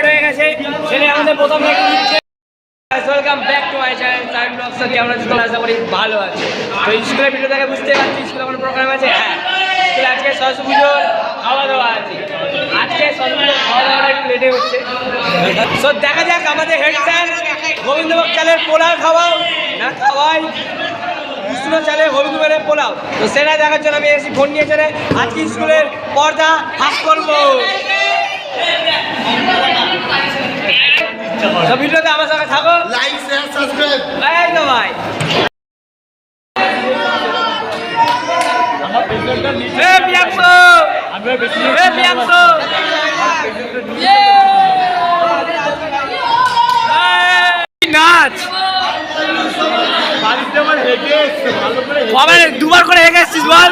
Injured হয়ে গেছে। ছেলে আমাদের প্রথম ব্যাক করি ভালো আছে। বুঝতে পারছি স্কুলে কোনো প্রোগ্রাম আছে? হ্যাঁ। স্কুলে সরস্বতী খাওয়া দাওয়া আছে। খাওয়া দেখা যাক আমাদের হেড স্যার চালের পোলাও না পোলাও। তো সেটা দেখার জন্য আমি এসেছি, ফোন নিয়ে চলে। আজকে স্কুলের পর্দা হাস করব। তো ভিডিওতে আমার সঙ্গে থাকো। লাইক শেয়ার সাবস্ক্রাইব এই ভাই। এ পিয়াংশু এ পিয়াংশু এই, নাচ কবে দুবার করে হেগে এসছিস বল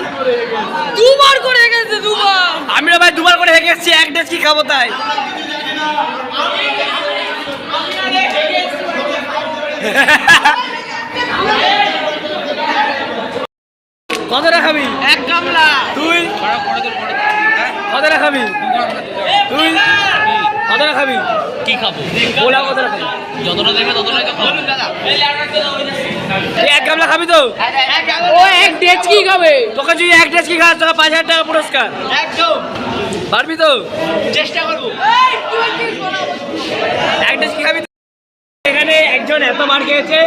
দুবার করে গেছে দুবার আমি ভাই দুবার করে হেগে এসছি এক ডেজ কি খাব তাই? কতটা খাবি এক গামলা। তুই কতটা খাবি তুই কতটা খাবি? কি খাব? পোলাও কতটা খাবি? যতটা দেবে ততটা খাব। তুই এক গামলা খাবি তো? ও এক ডেচ কি খাবে। তোকে যদি এক ড্রেস কি খাস তোকে পাঁচ হাজার টাকা পুরস্কার। একদম। পারবি তো? চেষ্টা করব। এক ড্রেস কি খাবি তো? এখানে একজন এত মার খেয়েছে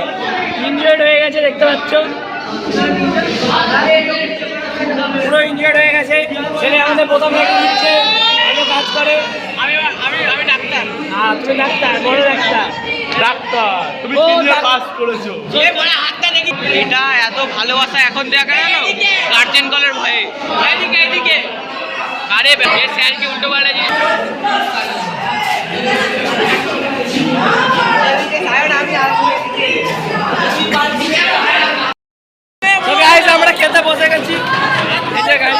ইনজয়েড হয়ে গেছে দেখতে পাচ্ছ। পুরো ইনজয়েড হয়ে গেছে। ছেলে আমাদের প্রথম দিচ্ছে। ভালো কাজ করে। আমি আমি আমি ডাক্তার বড় ডাক্তার ডাক্তার তুমি পাস করেছ। এটা এত ভালোবাসা এখন দেখা গেল গার্জেন কলের এদিকে আরে স্যার কি উল্টো জিনিস তো গাইস আমরা খেতে বসে গেছি এই যে গাইস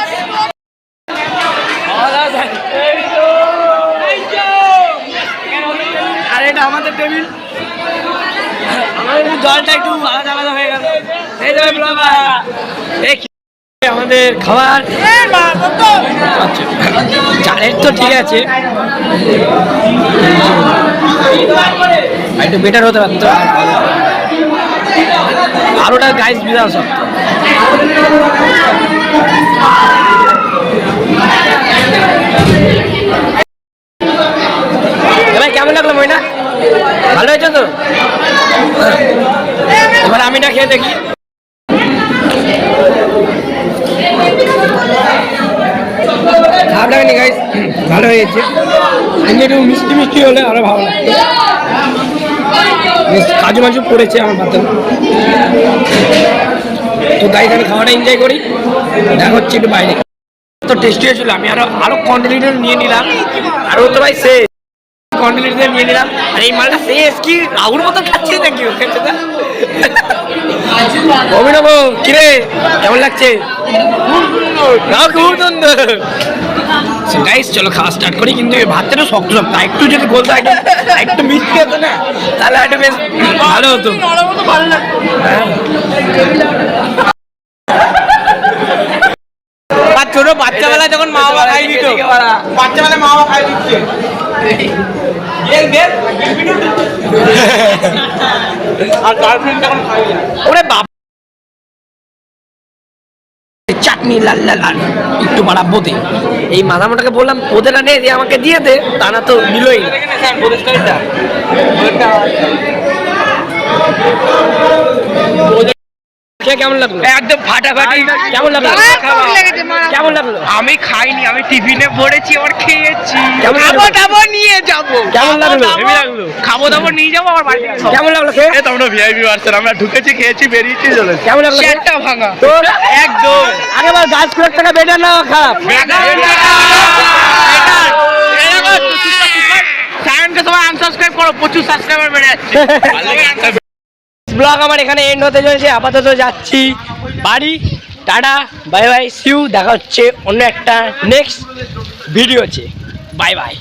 খাওয়া দাওয়া যায়। এই তো। আর এটা আমাদের টেবিল আমাদের একটু জলটা একটু আলাদা আলাদা হয়ে গেল। আমাদের খাবার? আচ্ছা চালের তো ঠিক আছে। একটু বেটার হতে পারতো। আরোটা গাইস বিধান সব কেমন লাগল ময়না? ভালো হয়েছে তো? আমি না খেয়ে দেখি। খারাপ লাগেনি গাইস ভালো হয়েছে আজকে একটু মিষ্টি মিষ্টি হলে আরও ভালো লাগতো বেশ কাজু মাজু পড়েছে আমার ভাতে। তো গাইস আমি খাওয়াটা এনজয় করি। দেখা হচ্ছে একটু বাইরে। তো টেস্টি হয়েছিল। আমি আরও আরও কন্টিনেন্টাল নিয়ে নিলাম। আর ও তো ভাই সে কন্টিনেন্টাল নিয়ে নিলাম। আর এই মালটা শেষ কি রাহুর মতো খাচ্ছে নাকি ও খেতে? অভিনব কিরে কেমন লাগছে? খুব সুন্দর গাইস চলো খাওয়া স্টার্ট করি কিন্তু ভাতটা একটু শক্ত শক্ত একটু যদি বলতো একটু একটু মিষ্টি হতো না তাহলে একটু বেশ ভালো হতো। আর ছোট বাচ্চাবেলা যখন মা বাবা খাই দিত। বাচ্চাবেলা মা বাবা খাই দিচ্ছে। ওরে বাপ। চাটনি লাল লাল লাল। একটু বাড়াবো দে। এই মাথামোটাকে বললাম ওদের আনে দিয়ে আমাকে দিয়ে দে। তা না তো দিলই। না স্যার কেমন লাগল? একদম ফাটাফাটি। কেমন লাগল? মারাত্মক লেগেছে, মারাত্মক। কেমন লাগল? আমি খাইনি আমি টিফিনে পড়েছি আবার খেয়েছি। খাব দাবো নিয়ে যাব। কেমন লাগল? খাব হেভি দাবো- খাব দাবো নিয়ে যাব আমার বাড়িতে কেমন লাগল তোমরা ভিআইপি আমরা ঢুকেছি খেয়েছি বেরিয়েছি চলে কেমন লাগল? শেরটা ভাঙা। তো একদম। আগে বল গাছ খুলের টাকা বেটার না খারাপ? সায়নকে আনসাবস্ক্রাইব করো প্রচুর সাবস্ক্রাইবার বেড়ে যাচ্ছে। ব্লগ আমার এখানে এন্ড হতে চলেছে, আপাতত যাচ্ছি। বাড়ি, টাটা বাই বাই সিউ দেখা হচ্ছে অন্য একটা নেক্সট ভিডিও আছে বাই বাই